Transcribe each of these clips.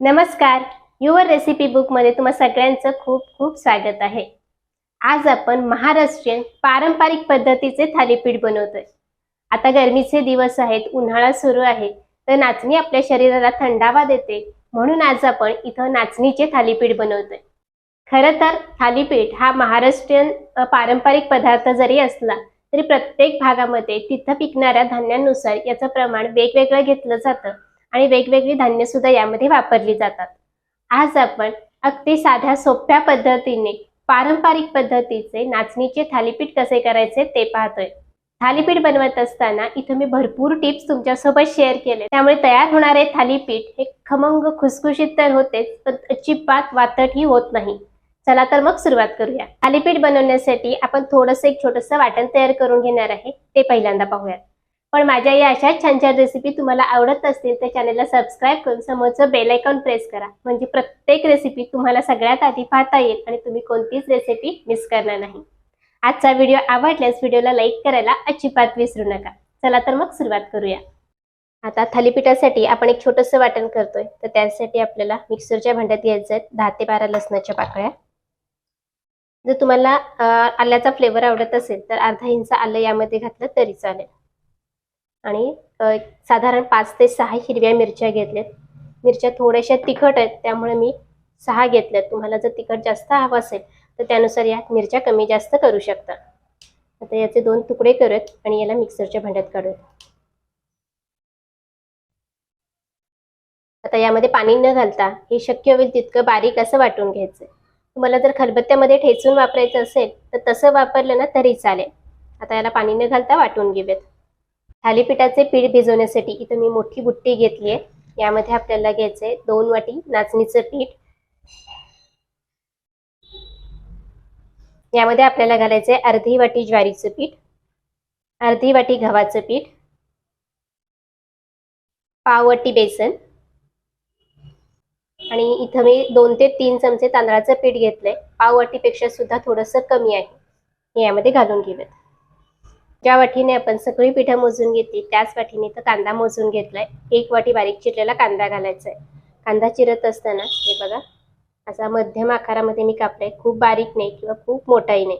नमस्कार. Your recipe बुकमध्ये तुम्हा सगळ्यांचं खूप खूप स्वागत आहे. आज आपण महाराष्ट्रीयन पारंपरिक पद्धतीचे थालीपीठ बनवतोय. आता गरमीचे दिवस आहेत उन्हाळा सुरू आहे तर नाचणी आपल्या शरीराला थंडावा देते म्हणून आज आपण इथं नाचणीचे थालीपीठ बनवतोय. खरं तर थालीपीठ हा महाराष्ट्रीयन पारंपरिक पदार्थ जरी असला तरी प्रत्येक भागामध्ये तिथं पिकणाऱ्या धान्यांनुसार याचं प्रमाण वेगवेगळं घेतलं जातं. आणि वेगवेगळी धान्य सुद्धा यामध्ये वापरली जातात. आज आपण अगदी साध्या सोप्या पद्धतीने पारंपरिक पद्धतीचे नाचणीचे थालीपीठ कसे करायचे ते पाहतोय. थालीपीठ बनवत असताना इथं मी भरपूर टिप्स तुमच्यासोबत शेअर केले. त्यामुळे तयार होणारे थालीपीठ हे खमंग खुसखुशीत तर होतेच पण अजिबात वातटही होत नाही. चला तर मग सुरुवात करूया. थालीपीठ बनवण्यासाठी आपण थोडंसं एक छोटंसं वाटण तयार करून घेणार आहे. ते पहिल्यांदा पाहूयात. पण माझ्या या अशा छान छान रेसिपी तुम्हाला आवडत असतील तर चॅनलला सबस्क्राईब करून समोरचं बेल आयकॉन प्रेस करा. म्हणजे प्रत्येक रेसिपी तुम्हाला सगळ्यात आधी पाहता येईल आणि तुम्ही कोणतीच रेसिपी मिस करणार नाही. आजचा व्हिडिओ आवडल्यास व्हिडिओला लाईक करायला अजिबात विसरू नका. चला तर मग सुरुवात करूया. आता थालीपीठासाठी आपण एक छोटंसं वाटण करतोय. तर त्यासाठी आपल्याला मिक्सरच्या भांड्यात घ्यायचं आहे दहा ते बारा लसणाच्या पाकळ्या. जर तुम्हाला आल्याचा फ्लेवर आवडत असेल तर अर्धा इंच आलं यामध्ये घातलं तरी चालेल. आणि साधारण पाच ते सहा हिरव्या मिरच्या घेतल्यात. मिरच्या थोड्याशा तिखट आहेत त्यामुळे मी सहा घेतल्यात. तुम्हाला जर तिखट जास्त हवं असेल तर त्यानुसार यात मिरच्या कमी जास्त करू शकता. आता याचे दोन तुकडे करत आणि याला मिक्सरच्या भांड्यात काढूयात. आता यामध्ये पाणी न घालता हे शक्य होईल तितकं बारीक असं वाटून घ्यायचं तुम्हाला जर खलबत्त्यामध्ये ठेचून वापरायचं असेल तर तसं वापरलं ना तरी चालेल. आता याला पाणी न घालता वाटून घेऊयात. थालीपीठाचे पीठ भिजवण्यासाठी इथं मी मोठी बुट्टी घेतली आहे. यामध्ये आपल्याला घ्यायचंय दोन वाटी नाचणीचं पीठ. यामध्ये आपल्याला घालायचंय अर्धी वाटी ज्वारीचं पीठ अर्धी वाटी गव्हाचं पीठ पाव वाटी बेसन. आणि इथं मी दोन ते तीन चमचे तांदळाचं पीठ घेतलंय. पाव वाटीपेक्षा सुद्धा थोडंसं कमी आहे. हे यामध्ये घालून घेऊयात. ज्या वाटीने आपण सगळी पिठं मोजून घेतली त्याच वाटीने तर कांदा मोजून घेतलाय. एक वाटी बारीक चिरलेला कांदा घालायचा आहे कांदा चिरत असताना हे बघा असा मध्यम आकारामध्ये मी कापलाय. खूप बारीक नाही किंवा खूप मोठाही नाही.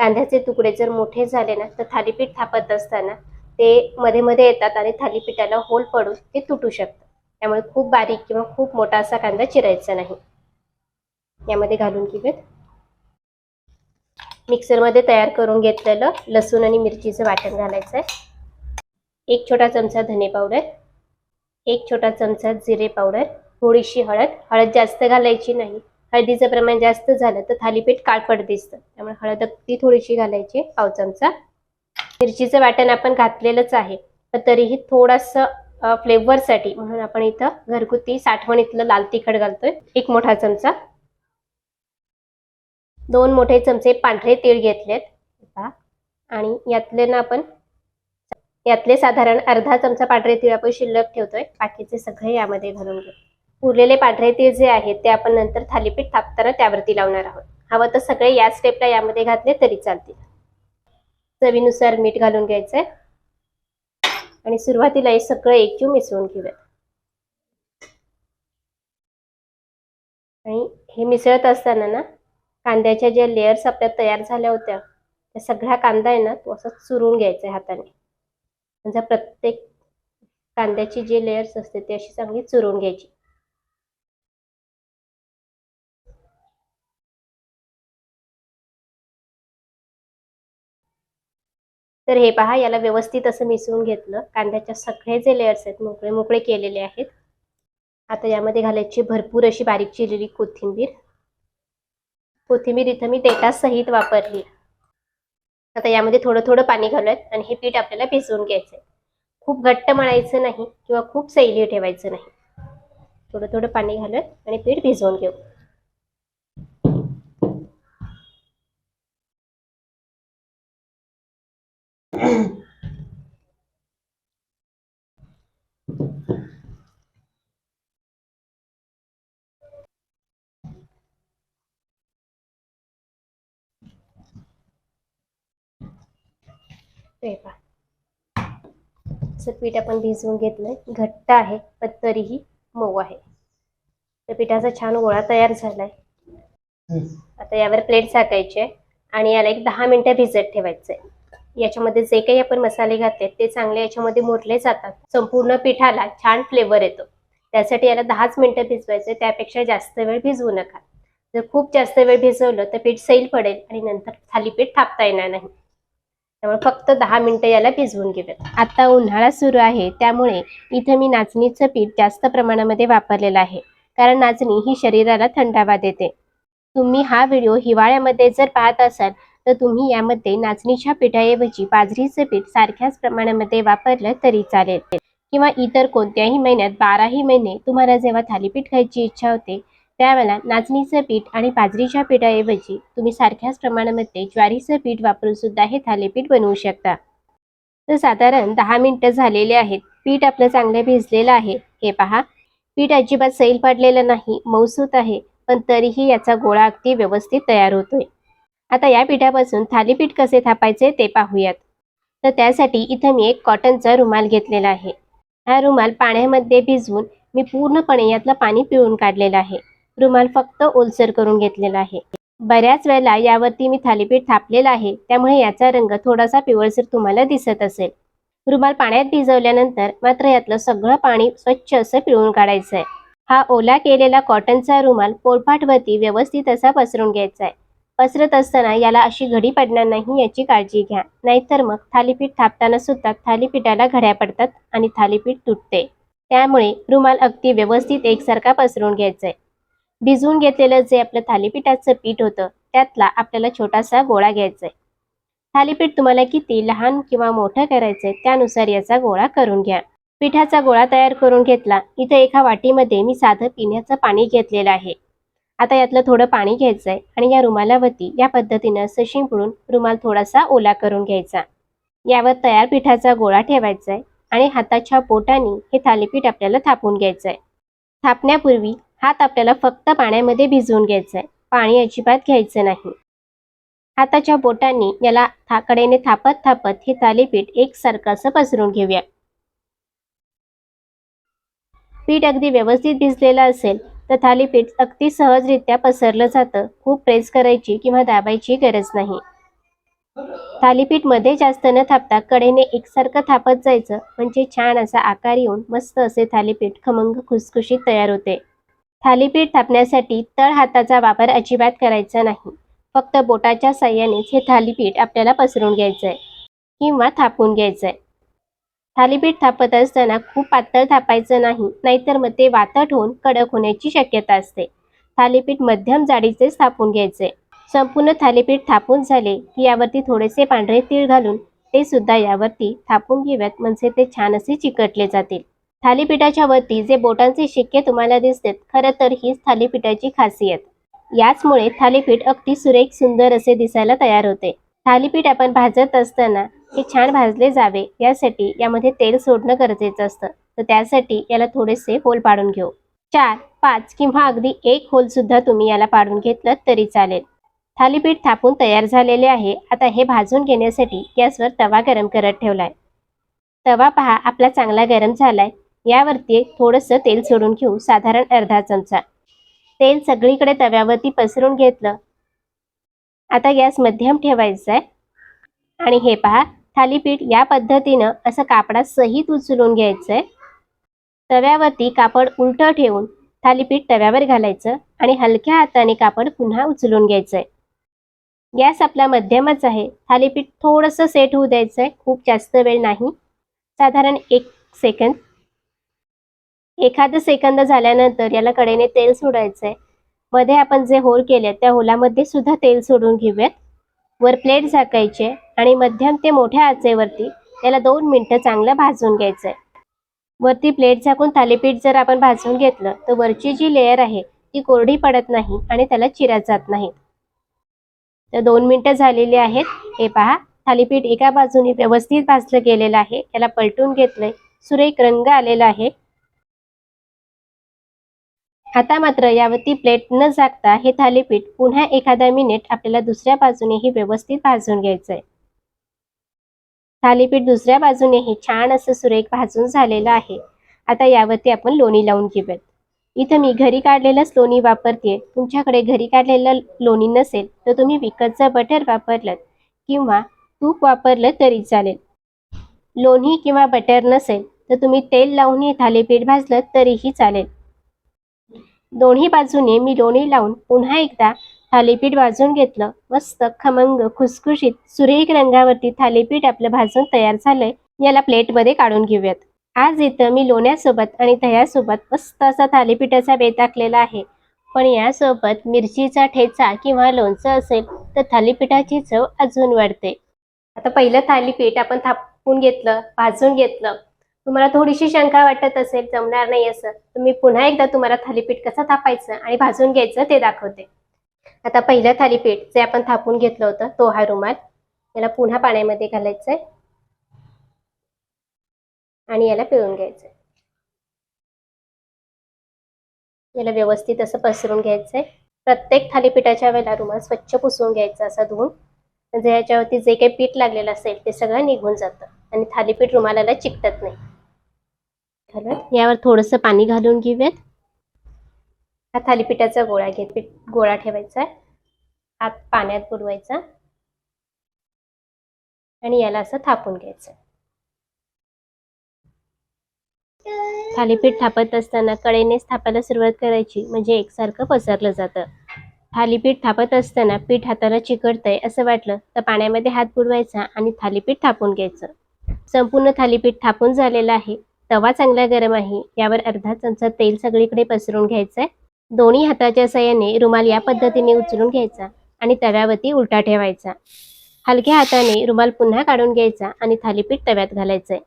कांद्याचे तुकडे जर मोठे झाले ना तर थालीपीठ थापत असताना ते मध्ये मध्ये येतात आणि थालीपीठाला होल पडून ते तुटू शकतं. त्यामुळे खूप बारीक किंवा खूप मोठा असा कांदा चिरायचा नाही. यामध्ये घालून किंवा मिक्सरमध्ये तयार करून घेतलेलं लसूण आणि मिरचीचं वाटण घालायचं आहे. एक छोटा चमचा धने पावडर एक छोटा चमचा जिरे पावडर थोडीशी हळद. हळद जास्त घालायची नाही. हळदीचं प्रमाण जास्त झालं तर थालीपीठ काळपट दिसतं. त्यामुळे हळद अगदी थोडीशी घालायची पाव चमचा. मिरचीचं वाटण आपण घातलेलंच आहे पण तरीही थोडंसं फ्लेवरसाठी म्हणून आपण इथं घरगुती साठवणीतलं लाल तिखट घालतोय. एक मोठा चमचा. दोन मोठे चमचे पांढरे तीळ घेतलेत. आणि यातले ना आपण यातले साधारण अर्धा चमचा पांढरे तीळ आपण शिल्लक ठेवतोय. बाकीचे सगळे यामध्ये घालून घेऊ. उरलेले पांढरे तीळ जे आहेत ते आपण नंतर थालीपीठ थापताना त्यावरती लावणार आहोत. हवं तर सगळे या स्टेपला यामध्ये घातले तरी चालतील. चवीनुसार मीठ घालून घ्यायचंय. आणि सुरुवातीला हे सगळं एकजीव मिसळून घेऊयात. आणि हे मिसळत असताना ना कांद्याच्या ज्या लेयर्स आपल्या तयार झाल्या होत्या त्या सगळा कांदा आहे ना तो असं चुरून घ्यायचा आहे हाताने. म्हणजे प्रत्येक कांद्याची जे लेयर्स असते ते अशी चांगली चुरून घ्यायची. तर हे पहा याला व्यवस्थित असं मिसळून घेतलं. कांद्याच्या सगळे जे लेयर्स आहेत मोकळे मोकळे केलेले आहेत. आता यामध्ये घालायची भरपूर अशी बारीक चिरलेली कोथिंबीर. कोथिंबीर इथं मी सहित वापरली. आता यामध्ये थोडं थोडं पाणी घालूयात आणि हे पीठ आपल्याला भिजवून घ्यायचंय. खूप घट्ट मळायचं नाही किंवा खूप सैली ठेवायचं नाही. थोडं थोडं पाणी घालूयात आणि पीठ भिजवून घेऊ. हे पहा. असं पीठ आपण भिजवून घेतलंय. घट्ट आहे पण तरीही मऊ आहे. तर पिठाचा छान गोळा तयार झालाय. आता यावर प्लेट टाकायचे आणि याला एक दहा मिनिटं भिजत ठेवायचंय. याच्यामध्ये जे काही आपण मसाले घातले ते चांगले याच्यामध्ये मुरले जातात. संपूर्ण पिठाला छान फ्लेवर येतो. त्यासाठी याला दहाच मिनिटं भिजवायचे त्यापेक्षा जास्त वेळ भिजवू नका. जर खूप जास्त वेळ भिजवलं तर पीठ सैल पडेल आणि नंतर थालीपीठ थापता येणार नाही. त्यामुळे फक्त दहा मिनिटं याला भिजवून घेऊयात. आता उन्हाळा सुरू आहे त्यामुळे इथं मी नाचणीचं पीठ जास्त प्रमाणामध्ये वापरलेलं आहे कारण नाचणी ही शरीराला थंडावा देते. तुम्ही हा व्हिडिओ हिवाळ्यामध्ये जर पाहत असाल तर तुम्ही यामध्ये नाचणीच्या पिठाऐवजी बाजरीचं पीठ सारख्याच प्रमाणामध्ये वापरलं तरी चालेल. किंवा इतर कोणत्याही महिन्यात बाराही महिने तुम्हाला जेव्हा थालीपीठ खायची इच्छा होते त्यावेळेला नाचणीचं पीठ आणि बाजरीच्या पिठाऐवजी तुम्ही सारख्याच प्रमाणामध्ये ज्वारीचं पीठ वापरून सुद्धा हे थालीपीठ बनवू शकता. तर साधारण दहा मिनिटं झालेले आहेत. पीठ आपलं चांगलं भिजलेलं आहे. हे पहा. पीठ अजिबात सैल पडलेलं नाही. मौसूत आहे. पण तरीही याचा गोळा अगदी व्यवस्थित तयार होतोय. आता या पिठापासून थालीपीठ कसे थापायचे ते पाहूयात. तर त्यासाठी इथं मी एक कॉटनचा रुमाल घेतलेला आहे. हा रुमाल पाण्यामध्ये भिजवून मी पूर्णपणे यातलं पाणी पिळून काढलेलं आहे. रुमाल फक्त ओलसर करून घेतलेला आहे. बऱ्याच वेळेला यावरती मी थालीपीठ थापलेलं आहे त्यामुळे याचा रंग थोडासा पिवळसर तुम्हाला दिसत असेल. रुमाल पाण्यात भिजवल्यानंतर मात्र यातलं सगळं पाणी स्वच्छ असं पिळून काढायचं आहे हा ओला केलेला कॉटनचा रुमाल पोळपाटवरती व्यवस्थित असा पसरून घ्यायचा आहे पसरत असताना याला अशी घडी पडणार नाही याची काळजी घ्या. नाहीतर मग थालीपीठ थापताना सुद्धा थालीपीठाला घड्या पडतात आणि थालीपीठ तुटते. त्यामुळे रुमाल अगदी व्यवस्थित एकसारखा पसरून घ्यायचा आहे भिजवून घेतलेलं जे आपलं थालीपीठाचं पीठ होतं त्यातला आपल्याला छोटासा गोळा घ्यायचा आहे थालीपीठ तुम्हाला किती लहान किंवा मोठं करायचंय त्यानुसार याचा गोळा करून घ्या. पिठाचा गोळा तयार करून घेतला इथे एका वाटीमध्ये मी साधं पिण्याचं पाणी घेतलेलं आहे. आता यातलं थोडं पाणी घ्यायचं आहे आणि या रुमालावरती या पद्धतीनं असं शिंपडून रुमाल थोडासा ओला करून घ्यायचा. यावर तयार पिठाचा गोळा ठेवायचा आहे आणि हाताच्या बोटाने हे थालीपीठ आपल्याला थापून घ्यायचं आहे थापण्यापूर्वी हात आपल्याला फक्त पाण्यामध्ये भिजवून घ्यायचा आहे पाणी अजिबात घ्यायचं नाही. हाताच्या बोटांनी याला था कडेने थापत थापत हे थालीपीठ एकसारखं असं पसरून घेऊया. पीठ अगदी व्यवस्थित भिजलेलं असेल तर थालीपीठ अगदी सहजरित्या पसरलं जातं. खूप प्रेस करायची किंवा दाबायची गरज नाही. थालीपीठमध्ये जास्त न थापता कडेने एकसारखं थापत जायचं. म्हणजे छान असा आकार येऊन मस्त असे थालीपीठ खमंग खुसखुशीत तयार होते. थालीपीठ थापण्यासाठी तळ हाताचा वापर अजिबात करायचा नाही. फक्त बोटाच्या साह्यानेच हे थालीपीठ आपल्याला पसरून घ्यायचं आहे किंवा थापून घ्यायचं आहे थालीपीठ थापत असताना खूप पातळ थापायचं नाही नाहीतर मग ते वातट होऊन कडक होण्याची शक्यता असते. थालीपीठ मध्यम जाडीचेच थापून घ्यायचे संपूर्ण थालीपीठ थापून झाले की यावरती थोडेसे पांढरे तीळ घालून ते सुद्धा यावरती थापून घेऊयात म्हणजे ते छान असे चिकटले जातील. थालीपीठाच्या वरती जे बोटांचे शिक्के तुम्हाला दिसतात खरं तर हीच थालीपीठाची खासियत. याचमुळे थालीपीठ अगदी सुरेख सुंदर असे दिसायला तयार होते. थालीपीठ आपण भाजत असताना हे छान भाजले जावे यासाठी यामध्ये तेल सोडणं गरजेचं असतं. तर त्यासाठी याला थोडेसे होल पाडून घेऊ. चार पाच किंवा अगदी एक होल सुद्धा तुम्ही याला पाडून घेतलं तरी चालेल. थालीपीठ थापून तयार झालेले आहे. आता हे भाजून घेण्यासाठी गॅसवर तवा गरम करत ठेवलाय. तवा पहा आपला चांगला गरम झालाय. यावरती थोडंसं तेल सोडून घेऊ साधारण अर्धा चमचा. तेल सगळीकडे तव्यावरती पसरून घेतलं. आता गॅस मध्यम ठेवायचा आहे आणि हे पहा थालीपीठ या पद्धतीनं असं कापडा सहित उचलून घ्यायचं आहे तव्यावरती कापड उलटं ठेवून थालीपीठ तव्यावर घालायचं आणि हलक्या हाताने कापड पुन्हा उचलून घ्यायचं आहे गॅस आपला मध्यमच आहे. थालीपीठ थोडंसं सेट होऊ द्यायचं आहे खूप जास्त वेळ नाही. साधारण एक सेकंद. एखादं सेकंद झाल्यानंतर याला कडेने तेल सोडायचंय. मध्ये आपण जे होल केले त्या होलामध्ये सुद्धा तेल सोडून घेऊयात. वर प्लेट झाकायचे आणि मध्यम ते मोठ्या आचेवरती याला दोन मिनटं चांगलं भाजून घ्यायचंय. वरती प्लेट झाकून थालीपीठ जर आपण भाजून घेतलं तर वरची जी लेअर आहे ती कोरडी पडत नाही आणि त्याला चिरा जात नाही. तर दोन मिनटं झालेली आहेत. हे पहा थालीपीठ एका बाजूने व्यवस्थित भाजलं गेलेलं आहे. याला पलटून घेतलंय. सुरेख रंग आलेला आहे. आता मात्र यावरती प्लेट न झाकता हे थालीपीठ पुन्हा एखादा मिनिट आपल्याला दुसऱ्या बाजूनेही व्यवस्थित भाजून घ्यायचंय. थालीपीठ दुसऱ्या बाजूनेही छान असं सुरेख भाजून झालेलं आहे. आता यावरती आपण लोणी लावून घेऊयात. इथं मी घरी काढलेलंच लोणी वापरते तुमच्याकडे घरी काढलेलं लोणी नसेल तर तुम्ही विकतचं बटर वापरलं किंवा तूप वापरलं तरी चालेल. लोणी किंवा बटर नसेल तर तुम्ही तेल लावून हे थालीपीठ भाजलं तरीही चालेल. दोन्ही बाजूने मी लोणी लावून पुन्हा एकदा थालीपीठ भाजून घेतलं. मस्त खमंग खुसखुशीत सुरेख रंगावरती थालीपीठ आपलं भाजून तयार झालंय. याला प्लेटमध्ये काढून घेऊयात. आज इथं मी लोण्यासोबत आणि दह्यासोबत मस्त असा थालीपीठाचा बेत टाकलेला आहे. पण यासोबत मिरचीचा ठेचा किंवा लोणचं असेल तर थालीपीठाची चव अजून वाढते. आता पहिलं थालीपीठ आपण थापून घेतलं भाजून घेतलं. तुम्हाला थोडीशी शंका वाटत असेल जमणार नाही असं. तर मी पुन्हा एकदा तुम्हाला थालीपीठ कसं थापायचं आणि भाजून घ्यायचं ते दाखवते. आता पहिलं थालीपीठ जे आपण थापून घेतलं होतं तो हा रुमाल. याला पुन्हा पाण्यामध्ये घालायचंय. आणि याला पिळून घ्यायचंय. याला व्यवस्थित असं पसरून घ्यायचंय. प्रत्येक थालीपीठाच्या वेळेला रुमाल स्वच्छ पुसवून घ्यायचा असा धुवून म्हणजे याच्यावरती जे काही पीठ लागलेलं असेल ते सगळं निघून जातं. आणि थालीपीठ रुमालाला चिकटत नाही. ठरवत यावर थोडंसं पाणी घालून घेऊयात. हा थालीपीठाचा गोळा घेत पीठ गोळा ठेवायचा आहे. हात पाण्यात बुडवायचा. आणि याला असं थापून घ्यायचं थालीपीठ थापत असताना कडेनेच थापायला सुरुवात करायची म्हणजे एकसारखं पसरलं जातं. थालीपीठ थापत असताना पीठ हाताला चिकटतंय असं वाटलं तर पाण्यामध्ये हात बुडवायचा आणि थालीपीठ थापून घ्यायचं. संपूर्ण थालीपीठ थापून झालेलं आहे. तवा चांगला गरम आहे. यावर अर्धा चमचा तेल सगळीकडे पसरून घ्यायचंय. दोन्ही हाताच्या सहाय्याने रुमाल या पद्धतीने उचलून घ्यायचा आणि तव्यावरती उलटा ठेवायचा. हलक्या हाताने रुमाल पुन्हा काढून घ्यायचा आणि थालीपीठ तव्यात घालायचंय.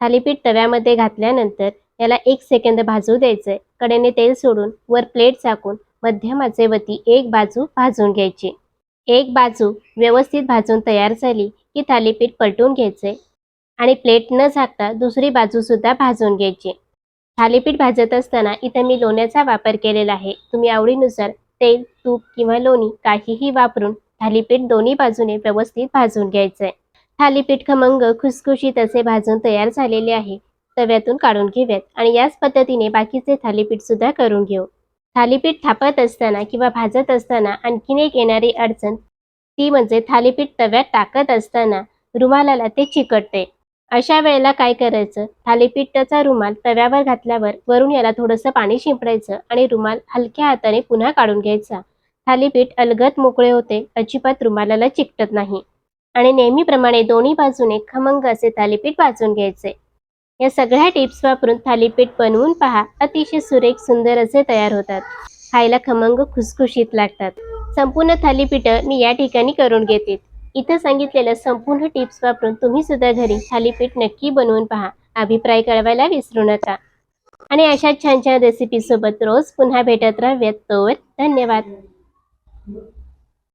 थालीपीठ तव्यामध्ये घातल्यानंतर याला एक सेकंद भाजू द्यायचंय. कडेने तेल सोडून वर प्लेट झाकून मध्यमाचे वती एक बाजू भाजून घ्यायची. एक बाजू व्यवस्थित भाजून तयार झाली की थालीपीठ पलटून घ्यायचे आणि प्लेट न झाकता दुसरी बाजू सुद्धा भाजून घ्यायची. थालीपीठ भाजत असताना इथं मी लोण्याचा वापर केलेला आहे. तुम्ही आवडीनुसार तेल तूप किंवा लोणी काहीही वापरून थालीपीठ दोन्ही बाजूने व्यवस्थित भाजून घ्यायचंय. थालीपीठ खमंग खुसखुशीत असे भाजून तयार झालेले आहे. तव्यातून काढून घेऊयात आणि याच पद्धतीने बाकीचे थालीपीठ सुद्धा करून घेऊ. थालीपीठ थापत असताना किंवा भाजत असताना आणखीन एक येणारी अडचण ती म्हणजे थालीपीठ तव्यात टाकत असताना रुमालाला ते चिकटते. अशा वेळेला काय करायचं? थालीपीठाचा रुमाल तव्यावर घातल्यावर वरून याला थोडंसं पाणी शिंपडायचं आणि रुमाल हलक्या हाताने पुन्हा काढून घ्यायचा. थालीपीठ अलगद मोकळे होते अजिबात रुमालाला चिकटत नाही. आणि नेहमीप्रमाणे दोन्ही बाजूने खमंग असे थालीपीठ भाजून घ्यायचे. या सगळ्या टिप्स वापरून थालीपीठ बनवून पहा अतिशय सुरेख सुंदर असे तयार होतात. खायला खमंग खुसखुशीत लागतात. संपूर्ण थालीपीठ मी या ठिकाणी करून घेते. इथं सांगितलेल्या संपूर्ण टिप्स वापरून तुम्ही सुद्धा घरी थालीपीठ नक्की बनवून पहा. अभिप्राय कळवायला विसरू नका. आणि अशा छान छान रेसिपी सोबत रोज पुन्हा भेटत राहूयात तोवर धन्यवाद.